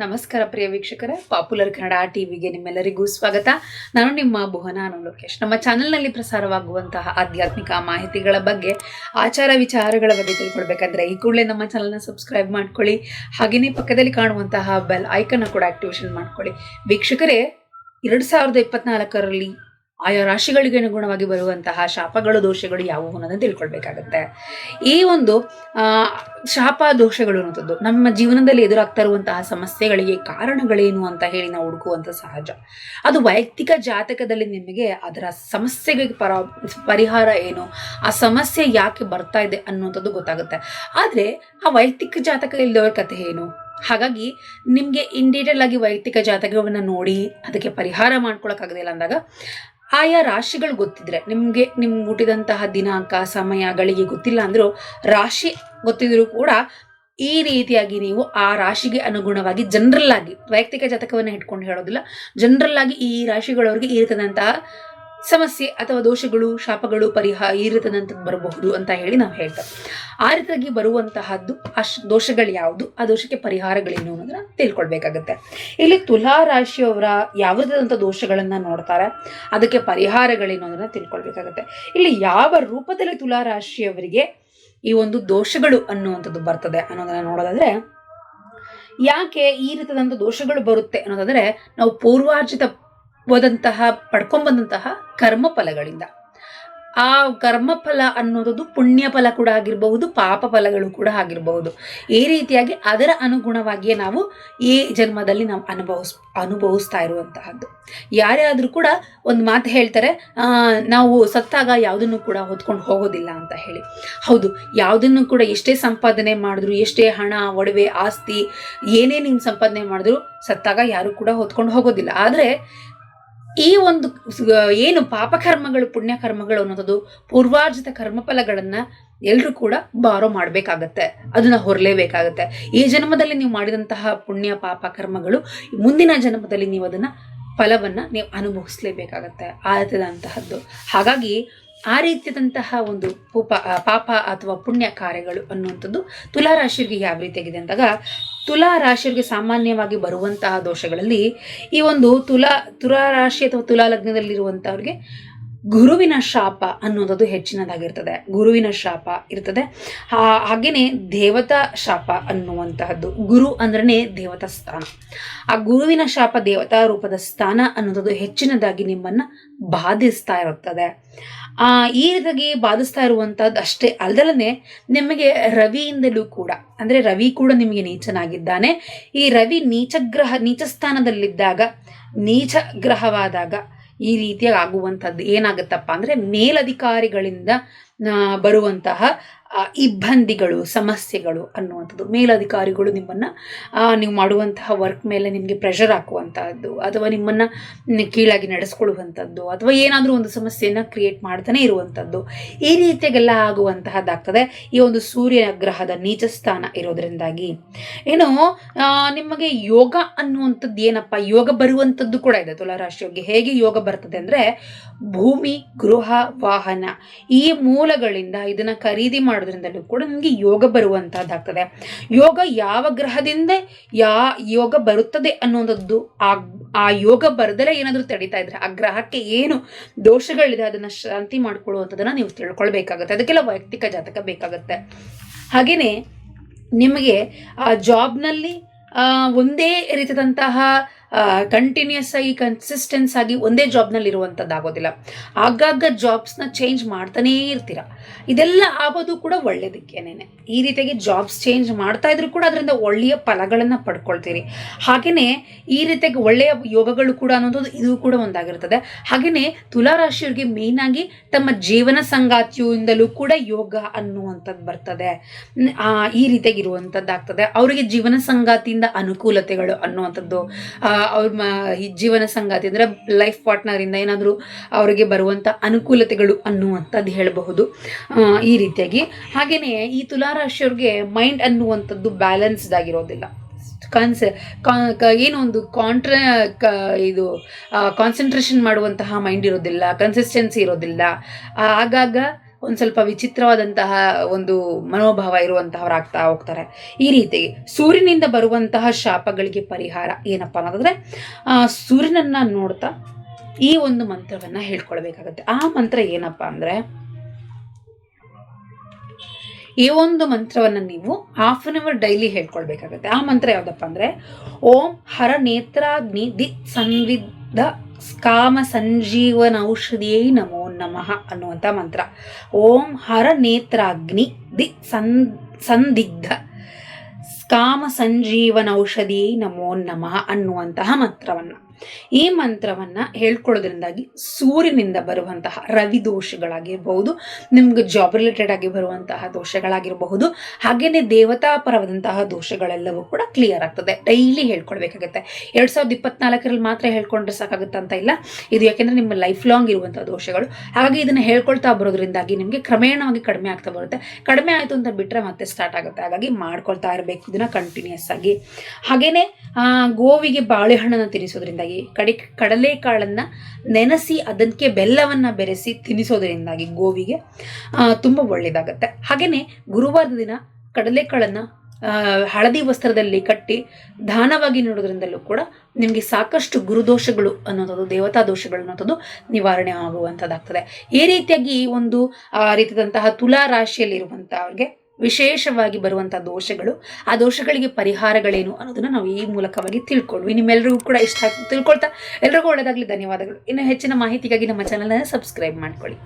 ನಮಸ್ಕಾರ ಪ್ರಿಯ ವೀಕ್ಷಕರೇ. ಪಾಪ್ಯುಲರ್ ಕನ್ನಡ ಟಿವಿಗೆ ನಿಮ್ಮೆಲ್ಲರಿಗೂ ಸ್ವಾಗತ. ನಾನು ನಿಮ್ಮ ಭುವನ ಅನು ಲೋಕೇಶ್. ನಮ್ಮ ಚಾನೆಲ್ನಲ್ಲಿ ಪ್ರಸಾರವಾಗುವಂತಹ ಆಧ್ಯಾತ್ಮಿಕ ಮಾಹಿತಿಗಳ ಬಗ್ಗೆ, ಆಚಾರ ವಿಚಾರಗಳ ಬಗ್ಗೆ ತಿಳ್ಕೊಳ್ಬೇಕಂದ್ರೆ ಈ ಕೂಡಲೇ ನಮ್ಮ ಚಾನಲ್ನ ಸಬ್ಸ್ಕ್ರೈಬ್ ಮಾಡ್ಕೊಳ್ಳಿ. ಹಾಗೆಯೇ ಪಕ್ಕದಲ್ಲಿ ಕಾಣುವಂತಹ ಬೆಲ್ ಐಕನ್ನ ಕೂಡ ಆಕ್ಟಿವೇಶನ್ ಮಾಡ್ಕೊಳ್ಳಿ. ವೀಕ್ಷಕರೇ, ಎರಡು ಸಾವಿರದ ಇಪ್ಪತ್ನಾಲ್ಕರಲ್ಲಿ ಆಯಾ ರಾಶಿಗಳಿಗೆ ಅನುಗುಣವಾಗಿ ಬರುವಂತಹ ಶಾಪಗಳು, ದೋಷಗಳು ಯಾವುವು ಅನ್ನೋದನ್ನು ತಿಳ್ಕೊಳ್ಬೇಕಾಗತ್ತೆ. ಈ ಒಂದು ಶಾಪ ದೋಷಗಳು ಅನ್ನೋದು ನಮ್ಮ ಜೀವನದಲ್ಲಿ ಎದುರಾಗ್ತಾ ಇರುವಂತಹ ಸಮಸ್ಯೆಗಳಿಗೆ ಕಾರಣಗಳೇನು ಅಂತ ಹೇಳಿ ನಾವು ಹುಡುಕುವಂಥ ಸಹಜ. ಅದು ವೈಯಕ್ತಿಕ ಜಾತಕದಲ್ಲಿ ನಿಮಗೆ ಅದರ ಸಮಸ್ಯೆಗೆ ಪರ, ಪರಿಹಾರ ಏನು, ಆ ಸಮಸ್ಯೆ ಯಾಕೆ ಬರ್ತಾ ಇದೆ ಅನ್ನುವಂಥದ್ದು ಗೊತ್ತಾಗುತ್ತೆ. ಆದರೆ ಆ ವೈಯಕ್ತಿಕ ಜಾತಕ ಇಲ್ಲದವ್ರ ಕಥೆ ಏನು? ಹಾಗಾಗಿ ನಿಮಗೆ ಇನ್ ಡೀಟೇಲ್ ಆಗಿ ವೈಯಕ್ತಿಕ ಜಾತಕವನ್ನು ನೋಡಿ, ಅದಕ್ಕೆ ಪರಿಹಾರ ಮಾಡ್ಕೊಳಕ್ಕಾಗದಿಲ್ಲ ಅಂದಾಗ ಆಯಾ ರಾಶಿಗಳು ಗೊತ್ತಿದ್ರೆ, ನಿಮಗೆ ನಿಮ್ಗೆ ಹುಟ್ಟಿದಂತಹ ದಿನಾಂಕ, ಸಮಯ, ಗಳಿಗೆ ಗೊತ್ತಿಲ್ಲ ಅಂದರೂ ರಾಶಿ ಗೊತ್ತಿದ್ರು ಕೂಡ ಈ ರೀತಿಯಾಗಿ ನೀವು ಆ ರಾಶಿಗೆ ಅನುಗುಣವಾಗಿ ಜನರಲ್ ಆಗಿ, ವೈಯಕ್ತಿಕ ಜಾತಕವನ್ನು ಇಟ್ಕೊಂಡು ಹೇಳೋದಿಲ್ಲ ಜನರಲ್ ಆಗಿ ಈ ರಾಶಿಗಳವರಿಗೆ ಈ ರೀತಿಯಾದಂತಹ ಸಮಸ್ಯೆ ಅಥವಾ ದೋಷಗಳು, ಶಾಪಗಳು, ಪರಿಹಾರ ಈ ರೀತಿಯಾದಂಥದ್ದು ಬರಬಹುದು ಅಂತ ಹೇಳಿ ನಾವು ಹೇಳ್ತೇವೆ. ಆ ರೀತಿಯಾಗಿ ಬರುವಂತಹದ್ದು ಅಶ್ ದೋಷಗಳು ಯಾವುದು? ಆ ದೋಷಕ್ಕೆ ಪರಿಹಾರಗಳೇನು ಅನ್ನೋದನ್ನ ತಿಳ್ಕೊಳ್ಬೇಕಾಗತ್ತೆ. ಇಲ್ಲಿ ತುಲಾ ರಾಶಿಯವರ ಯಾವುದಾದಂಥ ದೋಷಗಳನ್ನ ನೋಡ್ತಾರೆ? ಅದಕ್ಕೆ ಪರಿಹಾರಗಳೇನು ಅನ್ನೋದನ್ನ ತಿಳ್ಕೊಳ್ಬೇಕಾಗತ್ತೆ. ಇಲ್ಲಿ ಯಾವ ರೂಪದಲ್ಲಿ ತುಲಾ ರಾಶಿಯವರಿಗೆ ಈ ಒಂದು ದೋಷಗಳು ಅನ್ನುವಂಥದ್ದು ಬರ್ತದೆ ಅನ್ನೋದನ್ನ ನೋಡೋದಾದ್ರೆ, ಯಾಕೆ ಈ ರೀತಿಯಾದಂಥ ದೋಷಗಳು ಬರುತ್ತೆ ಅನ್ನೋದಾದ್ರೆ, ನಾವು ಪೂರ್ವಾರ್ಜಿತವಾದಂತಹ, ಪಡ್ಕೊಂಡ್ಬಂದಂತಹ ಕರ್ಮ ಫಲಗಳಿಂದ ಆ ಕರ್ಮಫಲ ಅನ್ನೋದು ಪುಣ್ಯ ಫಲ ಕೂಡ ಆಗಿರಬಹುದು ಪಾಪ ಫಲಗಳು ಕೂಡ ಆಗಿರಬಹುದು. ಈ ರೀತಿಯಾಗಿ ಅದರ ಅನುಗುಣವಾಗಿಯೇ ನಾವು ಈ ಜನ್ಮದಲ್ಲಿ ನಾವು ಅನುಭವಿಸ್, ಅನುಭವಿಸ್ತಾ ಇರುವಂತಹದ್ದು. ಯಾರೇ ಆದರೂ ಕೂಡ ಒಂದು ಮಾತು ಹೇಳ್ತಾರೆ ನಾವು ಸತ್ತಾಗ ಯಾವುದನ್ನು ಕೂಡ ಹೊತ್ಕೊಂಡು ಹೋಗೋದಿಲ್ಲ ಅಂತ ಹೇಳಿ. ಹೌದು, ಯಾವುದನ್ನು ಕೂಡ ಎಷ್ಟೇ ಸಂಪಾದನೆ ಮಾಡಿದ್ರು, ಎಷ್ಟೇ ಹಣ, ಒಡವೆ, ಆಸ್ತಿ ಏನೇ ಸಂಪಾದನೆ ಮಾಡಿದ್ರು, ಸತ್ತಾಗ ಯಾರು ಕೂಡ ಹೊತ್ಕೊಂಡು ಹೋಗೋದಿಲ್ಲ. ಆದರೆ ಈ ಒಂದು ಏನು ಪಾಪಕರ್ಮಗಳು, ಪುಣ್ಯಕರ್ಮಗಳು ಅನ್ನೋದು ಪೂರ್ವಾರ್ಜಿತ ಕರ್ಮಫಲಗಳನ್ನು ಎಲ್ಲರೂ ಕೂಡ ಬಾರೋ ಮಾಡಬೇಕಾಗತ್ತೆ. ಅದನ್ನ ಹೊರಲೇಬೇಕಾಗತ್ತೆ. ಈ ಜನ್ಮದಲ್ಲಿ ನೀವು ಮಾಡಿದಂತಹ ಪುಣ್ಯ ಪಾಪ ಕರ್ಮಗಳು ಮುಂದಿನ ಜನ್ಮದಲ್ಲಿ ನೀವು ಅದನ್ನ ಫಲವನ್ನ ನೀವು ಅನುಭವಿಸ್ಲೇಬೇಕಾಗತ್ತೆ. ಆ ಹಾಗಾಗಿ ಆ ರೀತಿಯಾದಂತಹ ಒಂದು ಪಾಪ ಅಥವಾ ಪುಣ್ಯ ಕಾರ್ಯಗಳು ಅನ್ನುವಂಥದ್ದು ತುಲಾ ರಾಶಿಯವರಿಗೆ ಯಾವ ರೀತಿಯಾಗಿದೆ ಅಂದಾಗ ತುಲಾ ರಾಶಿಯವರಿಗೆ ಸಾಮಾನ್ಯವಾಗಿ ಬರುವಂತಹ ದೋಷಗಳಲ್ಲಿ ಈ ಒಂದು ತುಲಾ ತುಲಾ ರಾಶಿ ಅಥವಾ ತುಲಾ ಲಗ್ನದಲ್ಲಿರುವಂಥವ್ರಿಗೆ ಗುರುವಿನ ಶಾಪ ಅನ್ನೋದದು ಹೆಚ್ಚಿನದಾಗಿರ್ತದೆ. ಗುರುವಿನ ಶಾಪ ಇರ್ತದೆ. ಹಾಗೆಯೇ ದೇವತಾ ಶಾಪ ಅನ್ನುವಂತಹದ್ದು. ಗುರು ಅಂದ್ರೆ ದೇವತಾ ಸ್ಥಾನ. ಆ ಗುರುವಿನ ಶಾಪ ದೇವತಾ ರೂಪದ ಸ್ಥಾನ ಅನ್ನೋದು ಹೆಚ್ಚಿನದಾಗಿ ನಿಮ್ಮನ್ನ ಬಾಧಿಸ್ತಾ ಇರುತ್ತದೆ. ಆ, ಈ ರೀತಿಯಾಗಿ ಬಾಧಿಸ್ತಾ ಇರುವಂತಹದ್ದು ಅಷ್ಟೇ ಅಲ್ಲದಲ್ಲೇ ನಿಮಗೆ ರವಿಯಿಂದಲೂ ಕೂಡ, ಅಂದ್ರೆ ರವಿ ಕೂಡ ನಿಮಗೆ ನೀಚನಾಗಿದ್ದಾನೆ. ಈ ರವಿ ನೀಚ ಗ್ರಹ ನೀಚ ಸ್ಥಾನದಲ್ಲಿದ್ದಾಗ ನೀಚ ಗ್ರಹವಾದಾಗ ಈ ರೀತಿಯಾಗಿ ಆಗುವಂಥದ್ದು ಏನಾಗುತ್ತಪ್ಪ ಅಂದರೆ ಮೇಲಧಿಕಾರಿಗಳಿಂದ ಬರುವಂತಹ ಇಬ್ಬಂದಿಗಳು, ಸಮಸ್ಯೆಗಳು ಅನ್ನುವಂಥದ್ದು. ಮೇಲಧಿಕಾರಿಗಳು ನಿಮ್ಮನ್ನು ನೀವು ಮಾಡುವಂತಹ ವರ್ಕ್ ಮೇಲೆ ನಿಮಗೆ ಪ್ರೆಷರ್ ಹಾಕುವಂತಹದ್ದು ಅಥವಾ ನಿಮ್ಮನ್ನು ಕೀಳಾಗಿ ನಡೆಸ್ಕೊಳ್ಳುವಂಥದ್ದು ಅಥವಾ ಏನಾದರೂ ಒಂದು ಸಮಸ್ಯೆಯನ್ನು ಕ್ರಿಯೇಟ್ ಮಾಡ್ತಾನೆ ಇರುವಂಥದ್ದು ಈ ರೀತಿಯಾಗೆಲ್ಲ ಆಗುವಂತಹದ್ದಾಗ್ತದೆ ಈ ಒಂದು ಸೂರ್ಯ ಗ್ರಹದ ನೀಚ ಸ್ಥಾನ ಇರೋದ್ರಿಂದಾಗಿ. ಏನು ನಿಮಗೆ ಯೋಗ ಅನ್ನುವಂಥದ್ದು ಏನಪ್ಪ? ಯೋಗ ಬರುವಂಥದ್ದು ಕೂಡ ಇದೆ. ತುಲಾರಾಶಿಯೋಗಿ ಹೇಗೆ ಯೋಗ ಬರ್ತದೆ ಅಂದರೆ, ಭೂಮಿ, ಗೃಹ, ವಾಹನ ಈ ಮೂಲಗಳಿಂದ ಇದನ್ನ ಖರೀದಿ ಮಾಡೋದ್ರಿಂದಲೂ ಕೂಡ ನಿಮಗೆ ಯೋಗ ಬರುವಂತಹದ್ದಾಗ್ತದೆ. ಯೋಗ ಯಾವ ಗ್ರಹದಿಂದ ಯಾ, ಯೋಗ ಬರುತ್ತದೆ ಅನ್ನೋದದ್ದು ಆ ಆ ಯೋಗ ಬರದಲೇ ಏನಾದರೂ ತಡಿತಾ ಇದ್ರೆ, ಆ ಗ್ರಹಕ್ಕೆ ಏನು ದೋಷಗಳಿದೆ ಅದನ್ನು ಶಾಂತಿ ಮಾಡ್ಕೊಳ್ಳುವಂಥದ್ದನ್ನ ನೀವು ತಿಳ್ಕೊಳ್ಬೇಕಾಗುತ್ತೆ. ಅದಕ್ಕೆಲ್ಲ ವೈಯಕ್ತಿಕ ಜಾತಕ ಬೇಕಾಗುತ್ತೆ. ಹಾಗೆಯೇ ನಿಮಗೆ ಆ ಜಾಬ್ನಲ್ಲಿ ಒಂದೇ ರೀತಿಯಾದಂತಹ ಕಂಟಿನ್ಯೂಸ್ ಆಗಿ ಕನ್ಸಿಸ್ಟೆನ್ಸ್ ಆಗಿ ಒಂದೇ ಜಾಬ್ನಲ್ಲಿ ಇರುವಂಥದ್ದು ಆಗೋದಿಲ್ಲ. ಆಗಾಗ ಜಾಬ್ಸ್ನ ಚೇಂಜ್ ಮಾಡ್ತಾನೇ ಇರ್ತೀರ. ಇದೆಲ್ಲ ಆಗೋದು ಕೂಡ ಒಳ್ಳೇದಕ್ಕೇನೆ ಈ ರೀತಿಯಾಗಿ ಜಾಬ್ಸ್ ಚೇಂಜ್ ಮಾಡ್ತಾ ಇದ್ರು ಕೂಡ ಅದರಿಂದ ಒಳ್ಳೆಯ ಫಲಗಳನ್ನು ಪಡ್ಕೊಳ್ತೀರಿ. ಹಾಗೆಯೇ ಈ ರೀತಿಯಾಗಿ ಒಳ್ಳೆಯ ಯೋಗಗಳು ಕೂಡ ಅನ್ನೋದು ಇದು ಕೂಡ ಒಂದಾಗಿರ್ತದೆ. ಹಾಗೆಯೇ ತುಲಾರಾಶಿಯವರಿಗೆ ಆಗಿ ತಮ್ಮ ಜೀವನ ಸಂಗಾತಿಯಿಂದಲೂ ಕೂಡ ಯೋಗ ಅನ್ನುವಂಥದ್ದು ಬರ್ತದೆ. ಈ ರೀತಿಯಾಗಿ ಇರುವಂಥದ್ದಾಗ್ತದೆ. ಅವರಿಗೆ ಜೀವನ ಸಂಗಾತಿಯಿಂದ ಅನುಕೂಲತೆಗಳು ಅನ್ನುವಂಥದ್ದು ಅವ್ರ ಮ ಜೀವನ ಸಂಗಾತಿ ಅಂದರೆ ಲೈಫ್ ಪಾರ್ಟ್ನರಿಂದ ಏನಾದರೂ ಅವರಿಗೆ ಬರುವಂಥ ಅನುಕೂಲತೆಗಳು ಅನ್ನುವಂಥದ್ದು ಹೇಳಬಹುದು. ಈ ರೀತಿಯಾಗಿ. ಹಾಗೆಯೇ ಈ ತುಲಾರಾಶಿಯವ್ರಿಗೆ ಮೈಂಡ್ ಅನ್ನುವಂಥದ್ದು ಬ್ಯಾಲೆನ್ಸ್ಡ್ ಆಗಿರೋದಿಲ್ಲ. ಕಾನ್ಸೆ ಕಾ- ಕ- ಏನೋ ಒಂದು ಕಾಂಟ್ರ ಇದು ಕಾನ್ಸಂಟ್ರೇಷನ್ ಮಾಡುವಂತಹ ಮೈಂಡ್ ಇರೋದಿಲ್ಲ ಕನ್ಸಿಸ್ಟೆನ್ಸಿ ಇರೋದಿಲ್ಲ. ಆಗಾಗ ಒಂದು ಸ್ವಲ್ಪ ವಿಚಿತ್ರವಾದಂತಹ ಒಂದು ಮನೋಭಾವ ಇರುವಂತಹವರಾಗ್ತಾ ಹೋಗ್ತಾರೆ. ಈ ರೀತಿ ಸೂರ್ಯನಿಂದ ಬರುವಂತಹ ಶಾಪಗಳಿಗೆ ಪರಿಹಾರ ಏನಪ್ಪ ಅನ್ನೋದಾದ್ರೆ ಸೂರ್ಯನನ್ನ ನೋಡ್ತಾ ಈ ಒಂದು ಮಂತ್ರವನ್ನ ಹೇಳ್ಕೊಳ್ಬೇಕಾಗತ್ತೆ. ಆ ಮಂತ್ರ ಏನಪ್ಪಾ ಅಂದ್ರೆ, ಈ ಒಂದು ಮಂತ್ರವನ್ನ ನೀವು ಹಾಫ್ ಆನ್ ಅವರ್ ಡೈಲಿ ಹೇಳ್ಕೊಳ್ಬೇಕಾಗತ್ತೆ. ಆ ಮಂತ್ರ ಯಾವುದಪ್ಪ ಅಂದ್ರೆ, ಓಂ ಹರ ನೇತ್ರಾಗ್ನಿ ದಿ ಸಂವಿದ್ಧ ಕಾಮ ಸಂಜೀವನ ಔಷಧಿಯೇ ನಮೋ ನಮಃ ಅನ್ನುವಂಥ ಮಂತ್ರ. ಓಂ ಹರ ನೇತ್ರಾಗ್ನಿ ದಿ ಸನ್ ಸಂದಿಗ್ಧ. ಕಾಮ ಸಂಜೀವನ ಔಷಧಿ ನಮೋ ನಮಃ ಅನ್ನುವಂತಹ ಮಂತ್ರವನ್ನ. ಈ ಮಂತ್ರವನ್ನ ಹೇಳ್ಕೊಳ್ಳೋದ್ರಿಂದಾಗಿ ಸೂರ್ಯನಿಂದ ಬರುವಂತಹ ರವಿ ದೋಷಗಳಾಗಿರಬಹುದು ನಿಮ್ಗೆ ಜಾಬ್ ರಿಲೇಟೆಡ್ ಆಗಿ ಬರುವಂತಹ ದೋಷಗಳಾಗಿರಬಹುದು ಹಾಗೇನೆ ದೇವತಾ ಪರವಾದಂತಹ ದೋಷಗಳೆಲ್ಲವೂ ಕೂಡ ಕ್ಲಿಯರ್ ಆಗ್ತದೆ. ಡೈಲಿ ಹೇಳ್ಕೊಳ್ಬೇಕಾಗುತ್ತೆ ಎರಡ್ ಸಾವಿರದ ಇಪ್ಪತ್ನಾಲ್ಕರಲ್ಲಿ ಮಾತ್ರ ಹೇಳ್ಕೊಂಡ್ರೆ ಸಾಕಾಗುತ್ತೆ ಅಂತ ಇಲ್ಲ. ಇದು ಯಾಕೆಂದ್ರೆ ನಿಮ್ಮ ಲೈಫ್ ಲಾಂಗ್ ಇರುವಂತಹ ದೋಷಗಳು. ಹಾಗಾಗಿ ಇದನ್ನ ಹೇಳ್ಕೊಳ್ತಾ ಬರೋದ್ರಿಂದಾಗಿ ನಿಮಗೆ ಕ್ರಮೇಣವಾಗಿ ಕಡಿಮೆ ಆಗ್ತಾ ಬರುತ್ತೆ. ಕಡಿಮೆ ಆಯಿತು ಅಂತ ಬಿಟ್ಟರೆ ಮತ್ತೆ ಸ್ಟಾರ್ಟ್ ಆಗುತ್ತೆ. ಹಾಗಾಗಿ ಮಾಡ್ಕೊಳ್ತಾ ಇರಬೇಕು. ಇದನ್ನ ಕಂಟಿನ್ಯೂಸ್ ಆಗಿ. ಹಾಗೇನೆ ಆ, ಗೋವಿಗೆ ಬಾಳೆಹಣ್ಣನ್ನು ತಿನ್ನಿಸೋದ್ರಿಂದಾಗಿ ಕಡಿ ಕಡಲೆಕಾಳನ್ನು ನೆನೆಸಿ ಅದಕ್ಕೆ ಬೆಲ್ಲವನ್ನು ಬೆರೆಸಿ ತಿನ್ನಿಸೋದ್ರಿಂದಾಗಿ ಗೋವಿಗೆ ತುಂಬ ಒಳ್ಳೆಯದಾಗತ್ತೆ ಹಾಗೇನೆ ಗುರುವಾರದ ದಿನ ಕಡಲೆಕಾಳನ್ನು ಹಳದಿ ವಸ್ತ್ರದಲ್ಲಿ ಕಟ್ಟಿ ದಾನವಾಗಿ ನೋಡೋದ್ರಿಂದಲೂ ಕೂಡ ನಿಮಗೆ ಸಾಕಷ್ಟು ಗುರುದೋಷಗಳು ಅನ್ನೋದು ದೇವತಾ ದೋಷಗಳು ಅನ್ನೋಂಥದ್ದು ನಿವಾರಣೆ ಆಗುವಂಥದ್ದಾಗ್ತದೆ. ಈ ರೀತಿಯಾಗಿ ಒಂದು, ಆ, ರೀತಿಯಾದಂತಹ ತುಲಾ ರಾಶಿಯಲ್ಲಿರುವಂಥವ್ರಿಗೆ ವಿಶೇಷವಾಗಿ ಬರುವಂತಹ ದೋಷಗಳು, ಆ ದೋಷಗಳಿಗೆ ಪರಿಹಾರಗಳೇನು ಅನ್ನೋದನ್ನ ನಾವು ಈ ಮೂಲಕವಾಗಿ ತಿಳ್ಕೊಂಡ್ವಿ ನಿಮ್ಮೆಲ್ಲರಿಗೂ ಕೂಡ ಇಷ್ಟ ತಿಳ್ಕೊಳ್ತಾ, ಎಲ್ರಿಗೂ ಒಳ್ಳೆಯದಾಗಲಿ ಧನ್ಯವಾದಗಳು. ಇನ್ನು ಹೆಚ್ಚಿನ ಮಾಹಿತಿಗಾಗಿ ನಮ್ಮ ಚಾನಲನ್ನು ಸಬ್ಸ್ಕ್ರೈಬ್ ಮಾಡ್ಕೊಳ್ಳಿ.